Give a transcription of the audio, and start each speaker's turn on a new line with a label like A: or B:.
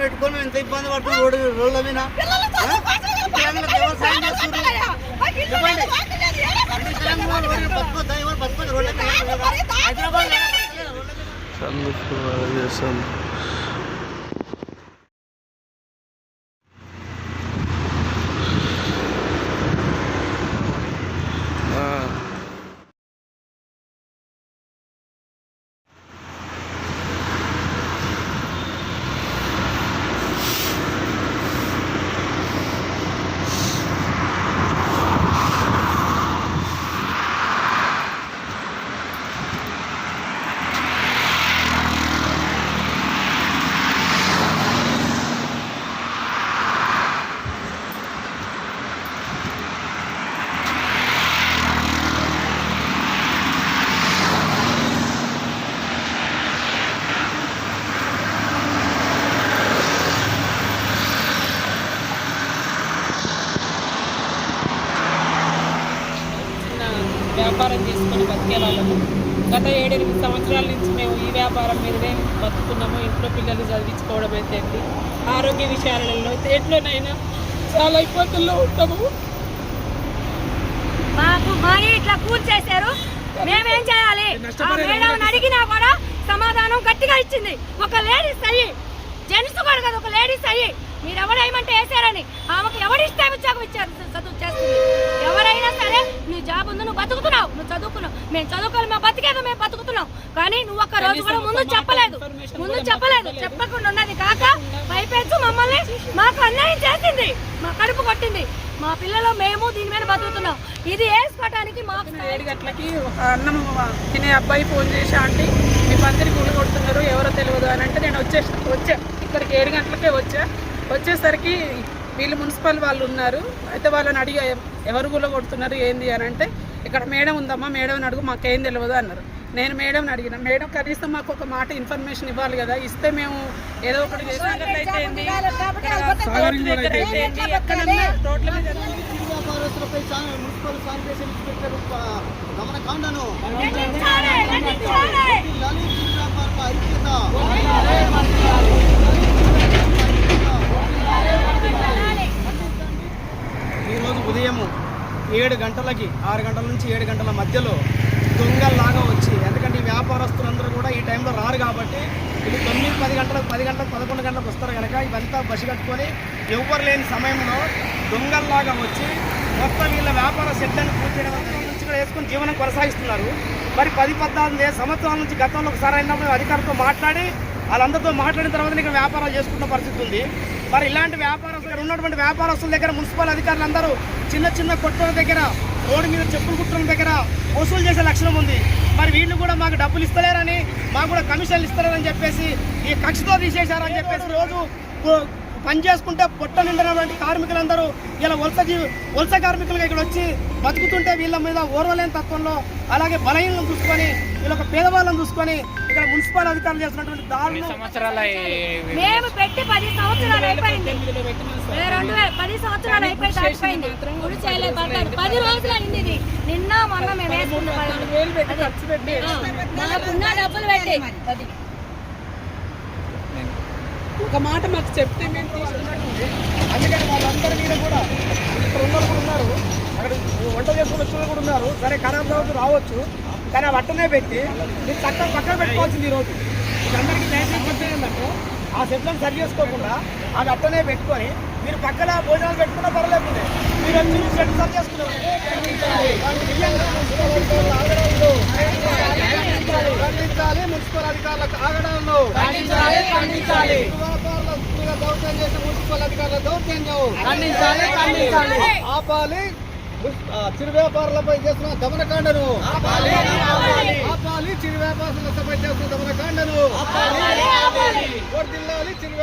A: పెట్టుకొని ఎంత ఇబ్బంది పడుతుంది రోడ్డు రోడ్ల మీద
B: పిల్లలు చదువు
A: చేస్తున్నారు? చెప్పండి.
B: వాకిలి లేదు, ఏడా
A: వికలాంగులు
B: కట్టుకుంటున్నాం
A: ఎవరు
B: మేము.
A: బతుకుతా ఎవరు బతుకుతా రోడ్ల మీద హైదరాబాద్లో బతకలేరు రోడ్ల మీద.
C: చంద్రశేఖర్ చేస్తాను
D: చిన్న వ్యాపారం చేసుకొని బతికే వాళ్ళము గత ఏడెనిమిది సంవత్సరాల నుంచి మేము ఈ వ్యాపారం మీదనే బతుకున్నాము ఇంట్లో పిల్లలు చదివించుకోవడం అయితే ఆరోగ్య విషయాలలో అయితే ఎట్లోనైనా చాలా ఇబ్బందుల్లో ఉంటాము.
E: మాకు మనీ ఇట్లా కూర్చేశారు మేమేం చేయాలి? మేడం అడిగినా కూడా సమాధానం గట్టిగా ఇచ్చింది. ఒక లేడీస్ అయ్యి జెంట్స్ కూడా కదా ఒక లేడీస్ అయ్యి మీరు ఎవరు ఏమంటే వేసారని ఆమెకు ఎవరు ఇస్తే ఉద్యోగం ఇచ్చారు చదువు చేస్తుంది. ఎవరైనా సరే నీ జాబ్ ఉంది నువ్వు బతుకుతున్నావు. నువ్వు చదువుకున్నావు. మేము చదువుకోవాలి మేము బతికేదో మేము బతుకుతున్నాం. కానీ నువ్వు ఒక్క రోజు కూడా ముందు చెప్పలేదు. ముందు చెప్పలేదు. చెప్పకుండా ఉన్నది కాక పైపెచ్చు మమ్మల్ని మాకు అన్యాయం చేసింది. మా కడుపు కొట్టింది. మా పిల్లలు మేము దీని మీద బతుకుతున్నాం. ఇది వేసుకోవటానికి మాకు
D: ఏడు గంటలకి ఒక అన్నం తినే అబ్బాయి ఫోన్ చేసి ఆంటీ మీ పందిరి గుళ్ళు కొడుతున్నారు ఎవరో తెలియదు అని అంటే నేను వచ్చేసి వచ్చా ఇక్కడికి ఏడు గంటలకే వచ్చా వచ్చేసరికి వీళ్ళు మున్సిపల్ వాళ్ళు ఉన్నారు. అయితే వాళ్ళని అడిగా ఎవరు కొడుతున్నారు ఏంది అని అంటే ఇక్కడ మేడం ఉందమ్మా మేడం అడుగు మాకేం తెలియదు అన్నారు. నేను మేడం అడిగిన మేడం కనీసం మాకు ఒక మాట ఇన్ఫర్మేషన్ ఇవ్వాలి కదా ఇస్తే మేము ఏదో ఒకటి చేసినట్లయితే రోడ్ల మీద
A: మున్సిపల్ శానిటేషన్ ఇన్స్పెక్టర్ ప- గమనకాండను
E: ఖండించాలి, ఖండించాలి.
A: జిల్లాలో చిరు వ్యాపారుల ఐక్యత ఈరోజు ఉదయం ఏడు గంటలకి ఆరు గంటల నుంచి ఏడు గంటల మధ్యలో దొంగల్లాగా వచ్చి ఎందుకంటే ఈ వ్యాపారస్తులందరూ కూడా ఈ టైంలో రారు కాబట్టి ఇది తొమ్మిది పది గంటలకు పది గంటలకు పదకొండు గంటలకు వస్తారు కనుక ఇవంతా బస్సు కట్టుకొని ఎవ్వరు లేని సమయంలో దొంగల్లాగా వచ్చి మొత్తం వీళ్ళ వ్యాపార సెట్లను పూర్తి చేయడం వల్ల వీళ్ళ నుంచి కూడా వేసుకొని జీవనం కొనసాగిస్తున్నారు. మరి పది పద్నాలుగు సంవత్సరాల నుంచి గతంలో ఒకసారి అయినప్పుడు అధికారులతో మాట్లాడి వాళ్ళందరితో మాట్లాడిన తర్వాత ఇక్కడ వ్యాపారాలు చేసుకున్న పరిస్థితి ఉంది. మరి ఇలాంటి వ్యాపారస్తులు ఉన్నటువంటి వ్యాపారస్తుల దగ్గర మున్సిపల్ అధికారులు అందరూ చిన్న చిన్న కొట్టుల దగ్గర రోడ్డు మీద చెప్పులు కుట్టడం దగ్గర వసూలు చేసే లక్షణం ఉంది. మరి వీళ్ళు కూడా మాకు డబ్బులు ఇస్తలేరని మాకు కూడా కమిషన్లు ఇస్తలేరని చెప్పేసి ఈ కక్షతో తీసేశారని చెప్పేసి రోజు పని చేసుకుంటే పొట్ట నిండినటువంటి కార్మికులందరూ ఇలా వలస జీవి వలస కార్మికులుగా ఇక్కడ వచ్చి బతుకుతుంటే వీళ్ళ మీద ఓర్వలేని తత్వంలో అలాగే బలహీనలను చూసుకొని వీళ్ళ ఒక పేదవాళ్ళని చూసుకొని ఇక్కడ మున్సిపల్ అధికారులు చేస్తున్నటువంటి దారుణం.
E: మేము పెట్టి పది సంవత్సరాలు అయిపోయింది. రెండు పది సంవత్సరాలు అయిపోయి దాటిపోయింది గుడి చేయలేదు పడ్డాడు పది రోజులు అయింది ఇది. నిన్న మొన్న మేము వేసుకున్న మాకున్న డబ్బులు పెట్టి.
D: ఒక మాట మాకు చెప్తే మేము తీసుకున్నట్టు
F: అందుకని వాళ్ళందరి మీద కూడా ఇక్కడ ఉన్న కూడా ఉన్నారు. అక్కడ వంట చేసుకుని వచ్చిన కూడా ఉన్నారు. సరే ఖరాబ్ కావచ్చు రావచ్చు. కానీ ఆ అట్టనే పెట్టి మీరు చక్కగా పక్కన పెట్టుకోవాల్సింది ఈరోజు అందరికీ దయచేసి చెప్పేది ఏంటంటే ఆ సెట్లను సరి చేసుకోకుండా ఆ అట్టనే పెట్టుకొని మీరు పక్కన భోజనాలు పెట్టుకున్నా పర్లేదు మీరు వచ్చి సెట్ సరి చేసుకున్నారు మున్సిపల్ అధికారులకు ఆగడాలను ఖండించాలి. వ్యాపారుల మీద దౌర్జన్యం చేసే మున్సిపల్ అధికారుల దౌర్జన్యం ఖండించాలి ఖండించాలి. ఆపాలి. చిరు వ్యాపారులపై చేస్తున్న దమనకాండను. ఆపాలి ఆపాలి. చిరు వ్యాపారులపై చేస్తున్న దమనకాండను. చిరు